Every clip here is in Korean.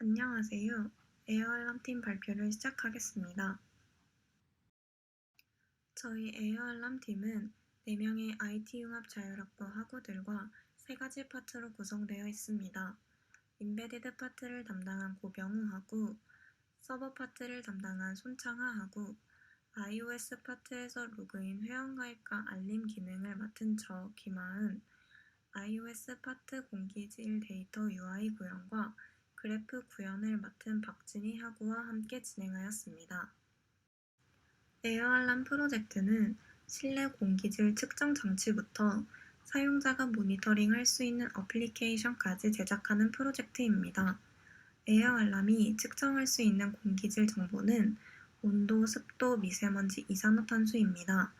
안녕하세요. 에어알람팀 발표를 시작하겠습니다. 저희 에어알람팀은 4명의 IT융합 자율학부 학우들과 세 가지 파트로 구성되어 있습니다. 인베디드 파트를 담당한 고병우 학우, 서버 파트를 담당한 손창하 학우, iOS 파트에서 로그인 회원가입과 알림 기능을 맡은 저 김하은, iOS 파트 공기질 데이터 UI 구현과 그래프 구현을 맡은 박진희 학우와 함께 진행하였습니다. 에어알람 프로젝트는 실내 공기질 측정 장치부터 사용자가 모니터링 할 수 있는 어플리케이션까지 제작하는 프로젝트입니다. 에어 알람이 측정할 수 있는 공기질 정보는 온도, 습도, 미세먼지, 이산화탄소입니다.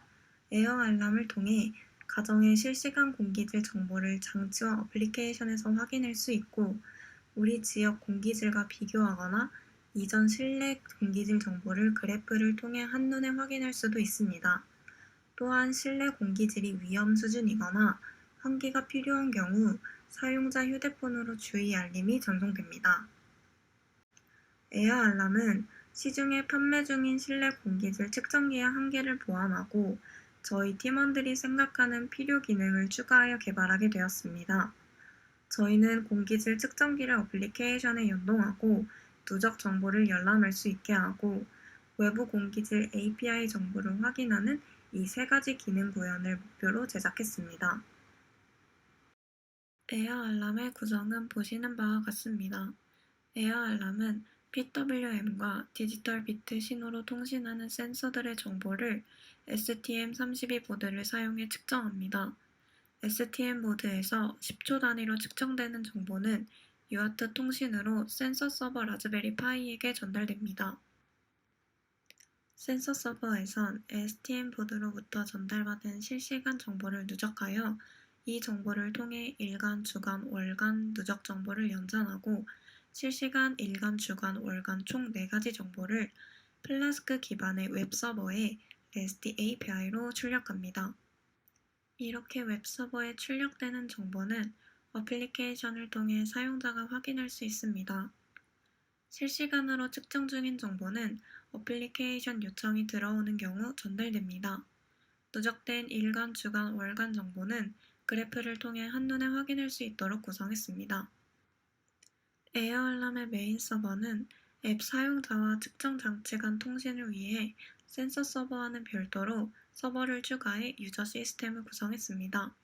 에어 알람을 통해 가정의 실시간 공기질 정보를 장치와 어플리케이션에서 확인할 수 있고 우리 지역 공기질과 비교하거나 이전 실내 공기질 정보를 그래프를 통해 한눈에 확인할 수도 있습니다. 또한 실내 공기질이 위험 수준이거나 환기가 필요한 경우 사용자 휴대폰으로 주의 알림이 전송됩니다. 에어 알람은 시중에 판매 중인 실내 공기질 측정기의 한계를 보완하고 저희 팀원들이 생각하는 필요 기능을 추가하여 개발하게 되었습니다. 저희는 공기질 측정기를 어플리케이션에 연동하고 누적 정보를 열람할 수 있게 하고 외부 공기질 API 정보를 확인하는 이 세 가지 기능 구현을 목표로 제작했습니다. 에어 알람의 구성은 보시는 바와 같습니다. 에어 알람은 PWM과 디지털 비트 신호로 통신하는 센서들의 정보를 STM32 보드를 사용해 측정합니다. STM 보드에서 10초 단위로 측정되는 정보는 유아트 통신으로 센서 서버 라즈베리 파이에게 전달됩니다. 센서 서버에선 STM 보드로부터 전달받은 실시간 정보를 누적하여 이 정보를 통해 일간, 주간, 월간 누적 정보를 연산하고 실시간, 일간, 주간, 월간 총 4가지 정보를 플라스크 기반의 웹 서버에 REST API로 출력합니다. 이렇게 웹서버에 출력되는 정보는 어플리케이션을 통해 사용자가 확인할 수 있습니다. 실시간으로 측정 중인 정보는 어플리케이션 요청이 들어오는 경우 전달됩니다. 누적된 일간, 주간, 월간 정보는 그래프를 통해 한눈에 확인할 수 있도록 구성했습니다. 에어 알람의 메인 서버는 앱 사용자와 측정 장치 간 통신을 위해 센서 서버와는 별도로 서버를 추가해 유저 시스템을 구성했습니다.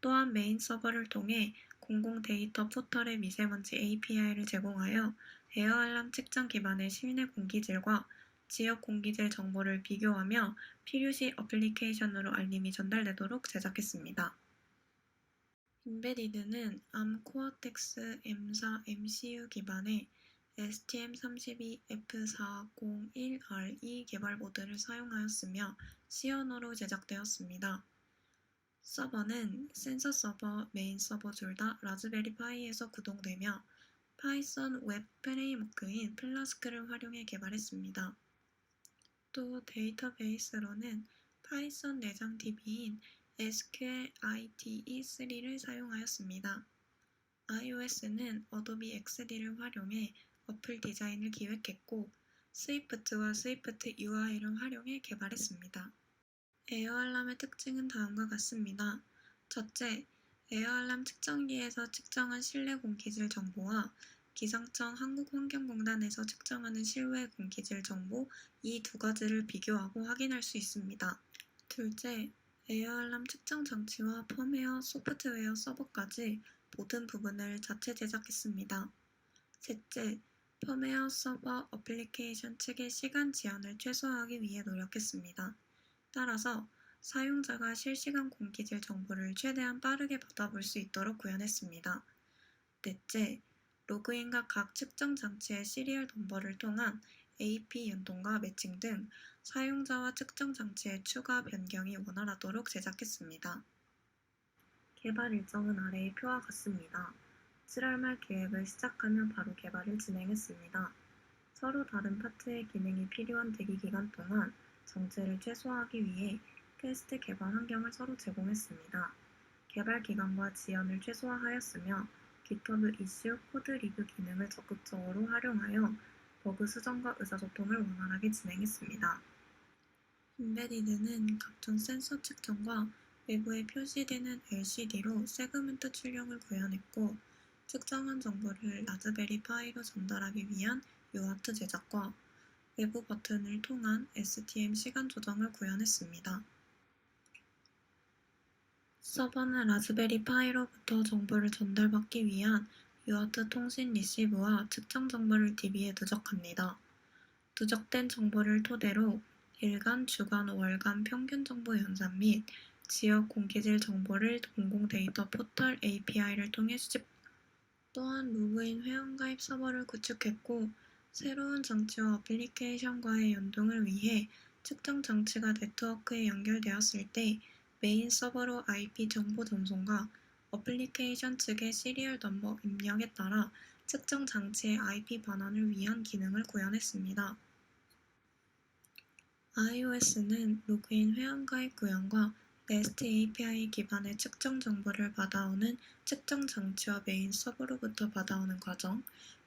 또한 메인 서버를 통해 공공 데이터 포털의 미세먼지 API를 제공하여 에어 알람 측정 기반의 실내 공기질과 지역 공기질 정보를 비교하며 필요시 어플리케이션으로 알림이 전달되도록 제작했습리 인베디드는 암 코어텍스 M4 MCU 기반의 STM32F401RE 개발 보드를 사용하였으며 C 언어로 제작되었습니다. 서버는 센서 서버, 메인 서버 둘 다 라즈베리 파이에서 구동되며 파이썬 웹 프레임워크인 플라스크를 활용해 개발했습니다. 또 데이터베이스로는 파이썬 내장 DB인 SQL IDE3를 사용하였습니다. iOS는 어도비 XD를 활용해 어플 디자인을 기획했고 스위프트와 스위프트 UI를 활용해 개발했습니다. 에어 알람의 특징은 다음과 같습니다. 첫째, 에어 알람 측정기에서 측정한 실내 공기질 정보와 기상청 한국환경공단에서 측정하는 실외 공기질 정보 이 두 가지를 비교하고 확인할 수 있습니다. 둘째, 에어 알람 측정 장치와 펌웨어, 소프트웨어 서버까지 모든 부분을 자체 제작했습니다. 셋째, 펌웨어 서버 어플리케이션 측의 시간 지연을 최소화하기 위해 노력했습니다. 따라서 사용자가 실시간 공기질 정보를 최대한 빠르게 받아볼 수 있도록 구현했습니다. 넷째, 로그인과 각 측정 장치의 시리얼 넘버를 통한 AP 연동과 매칭 등 사용자와 측정 장치의 추가 변경이 원활하도록 제작했습니다. 개발 일정은 아래의 표와 같습니다. 7월 말 계획을 시작하며 바로 개발을 진행했습니다. 서로 다른 파트의 기능이 필요한 대기 기간 동안 정체를 최소화하기 위해 테스트 개발 환경을 서로 제공했습니다. 개발 기간과 지연을 최소화하였으며 GitHub 이슈 코드 리뷰 기능을 적극적으로 활용하여 버그 수정과 의사소통을 원활하게 진행했습니다. 인베디드는 각종 센서 측정과 외부에 표시되는 LCD로 세그먼트 출력을 구현했고 측정한 정보를 라즈베리 파이로 전달하기 위한 UART 제작과 외부 버튼을 통한 STM 시간 조정을 구현했습니다. 서버는 라즈베리 파이로부터 정보를 전달받기 위한 UART 통신 리시브와 측정 정보를 DB에 누적합니다. 누적된 정보를 토대로 일간, 주간, 월간 평균 정보 연산 및 지역 공기질 정보를 공공 데이터 포털 API를 통해 수집. 또한 로그인 회원가입 서버를 구축했고 새로운 장치와 어플리케이션과의 연동을 위해 측정 장치가 네트워크에 연결되었을 때 메인 서버로 IP 정보 전송과 어플리케이션 측의 시리얼 넘버 입력에 따라 측정 장치의 IP 반환을 위한 기능을 구현했습니다. iOS는 로그인 회원 가입 구현과 REST API 기반의 측정 정보를 받아오는 측정 장치와 메인 서버로부터 받아오는 과정,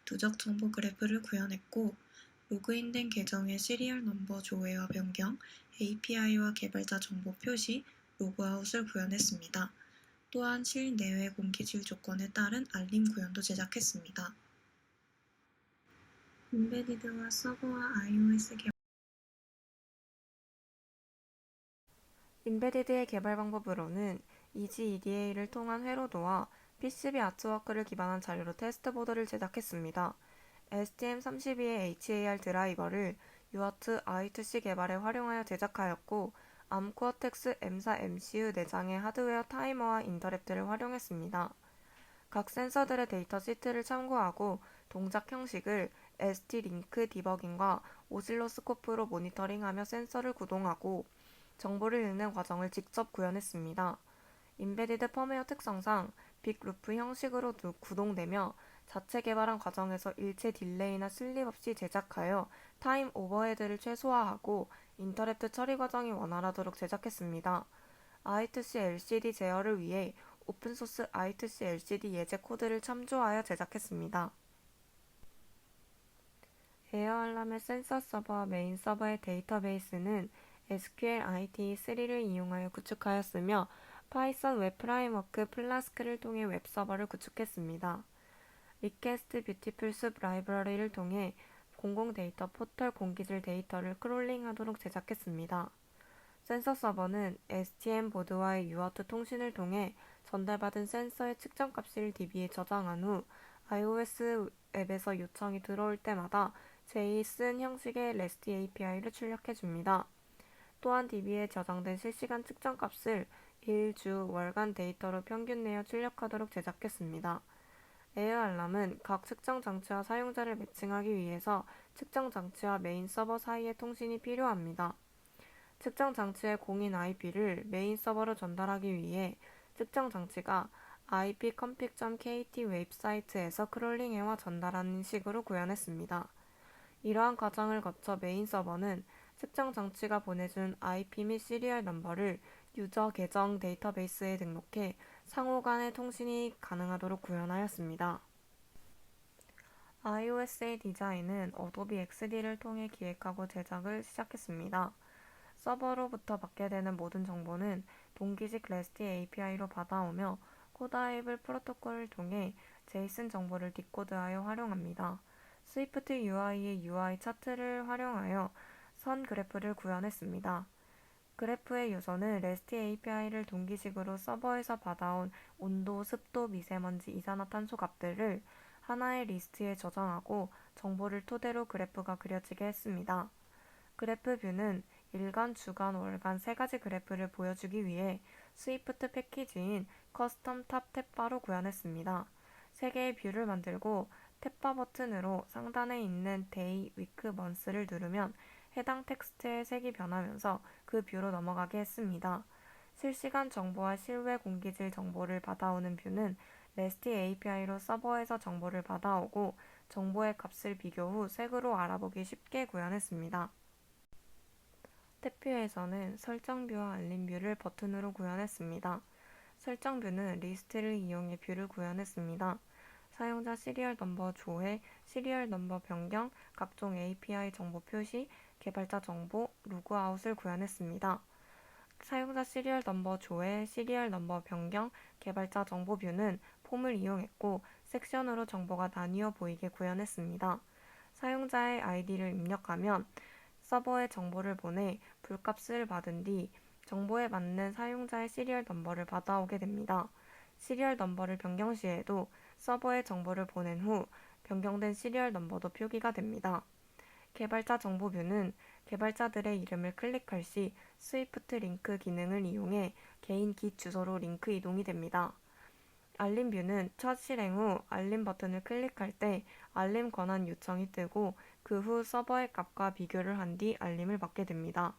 누적 정보 그래프를 구현했고 로그인된 계정의 시리얼 넘버 조회와 변경, API와 개발자 정보 표시, 로그아웃을 구현했습니다. 또한 실내외 공기질 조건에 따른 알림 구현도 제작했습니다. 인베디드와 서버와 iOS 개발 인베디드의 개발 방법으로는 EGEDA를 통한 회로도와 PCB 아트워크를 기반한 자료로 테스트 보드를 제작했습니다. STM32의 HAR 드라이버를 UART I2C 개발에 활용하여 제작하였고 암코어텍스 M4 MCU 내장의 하드웨어 타이머와 인터랩트를 활용했습니다. 각 센서들의 데이터 시트를 참고하고 동작 형식을 ST-링크 디버깅과 오실로스코프로 모니터링하며 센서를 구동하고 정보를 읽는 과정을 직접 구현했습니다. 인베디드 펌웨어 특성상 빅루프 형식으로 구동되며 자체 개발한 과정에서 일체 딜레이나 슬립 없이 제작하여 타임 오버헤드를 최소화하고 인터랩트 처리 과정이 원활하도록 제작했습니다. I2C LCD 제어를 위해 오픈소스 I2C LCD 예제 코드를 참조하여 제작했습니다. 에어 알람의 센서 서버와 메인 서버의 데이터베이스는 SQL IT3를 이용하여 구축하였으며 파이썬 웹 프라임워크 플라스크를 통해 웹 서버를 구축했습니다. 리퀘스트 뷰티풀 숲 라이브러리를 통해 공공 데이터 포털 공기질 데이터를 크롤링하도록 제작했습니다. 센서 서버는 STM 보드와의 UART 통신을 통해 전달받은 센서의 측정 값을 DB에 저장한 후 iOS 앱에서 요청이 들어올 때마다 JSON 형식의 REST API를 출력해 줍니다. 또한 DB에 저장된 실시간 측정 값을 일, 주, 월간 데이터로 평균 내어 출력하도록 제작했습니다. 에어 알람은 각 측정 장치와 사용자를 매칭하기 위해서 측정 장치와 메인 서버 사이의 통신이 필요합니다. 측정 장치의 공인 IP를 메인 서버로 전달하기 위해 측정 장치가 ipconfig.kt 웹사이트에서 크롤링해와 전달하는 식으로 구현했습니다. 이러한 과정을 거쳐 메인 서버는 측정 장치가 보내준 IP 및 시리얼 넘버를 유저 계정 데이터베이스에 등록해 상호 간의 통신이 가능하도록 구현하였습니다. iOS의 디자인은 어도비 XD를 통해 기획하고 제작을 시작했습니다. 서버로부터 받게 되는 모든 정보는 동기식 REST API로 받아오며 코드아이블 프로토콜을 통해 JSON 정보를 디코드하여 활용합니다. 스위프트 UI의 UI 차트를 활용하여 선 그래프를 구현했습니다. 그래프의 요소는 REST API를 동기식으로 서버에서 받아온 온도, 습도, 미세먼지, 이산화탄소 값들을 하나의 리스트에 저장하고 정보를 토대로 그래프가 그려지게 했습니다. 그래프 뷰는 일간, 주간, 월간 세 가지 그래프를 보여주기 위해 스위프트 패키지인 커스텀 탑 탭바로 구현했습니다. 세 개의 뷰를 만들고 탭바 버튼으로 상단에 있는 데이, 위크, 먼스를 누르면 해당 텍스트의 색이 변하면서 그 뷰로 넘어가게 했습니다. 실시간 정보와 실외 공기질 정보를 받아오는 뷰는 REST API로 서버에서 정보를 받아오고 정보의 값을 비교 후 색으로 알아보기 쉽게 구현했습니다. 탭뷰에서는 설정 뷰와 알림 뷰를 버튼으로 구현했습니다. 설정 뷰는 리스트를 이용해 뷰를 구현했습니다. 사용자 시리얼 넘버 조회, 시리얼 넘버 변경, 각종 API 정보 표시, 개발자 정보, 로그아웃을 구현했습니다. 사용자 시리얼 넘버 조회, 시리얼 넘버 변경, 개발자 정보 뷰는 폼을 이용했고 섹션으로 정보가 나뉘어 보이게 구현했습니다. 사용자의 아이디를 입력하면 서버에 정보를 보내 불값을 받은 뒤 정보에 맞는 사용자의 시리얼 넘버를 받아오게 됩니다. 시리얼 넘버를 변경 시에도 서버에 정보를 보낸 후 변경된 시리얼 넘버도 표기가 됩니다. 개발자 정보 뷰는 개발자들의 이름을 클릭할 시 스위프트 링크 기능을 이용해 개인 깃 주소로 링크 이동이 됩니다. 알림 뷰는 첫 실행 후 알림 버튼을 클릭할 때 알림 권한 요청이 뜨고 그 후 서버의 값과 비교를 한 뒤 알림을 받게 됩니다.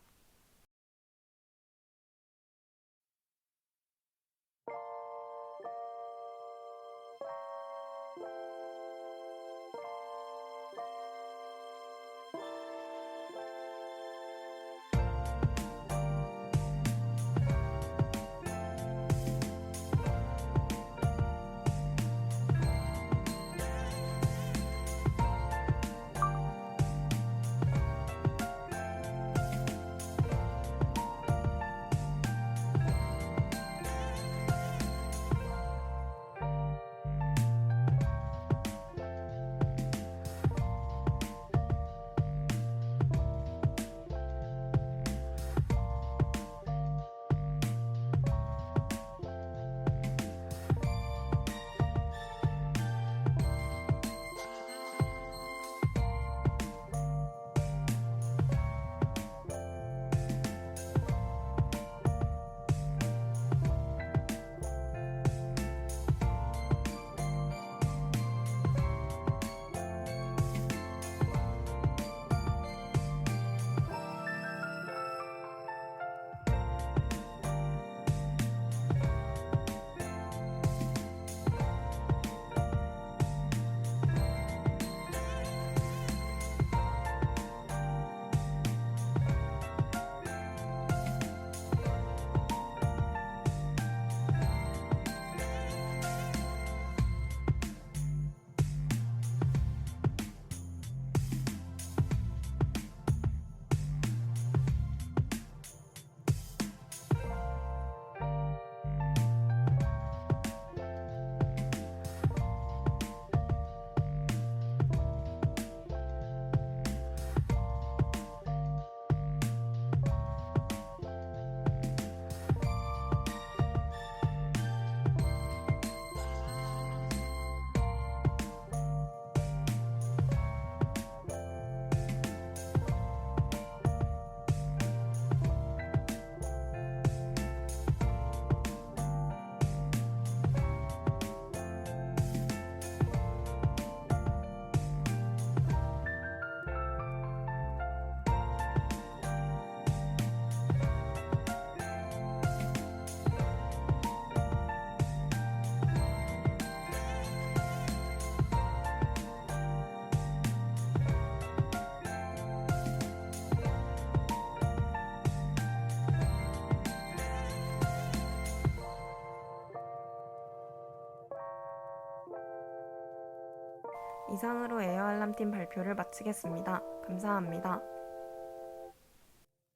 이상으로 에어 알람팀 발표를 마치겠습니다. 감사합니다.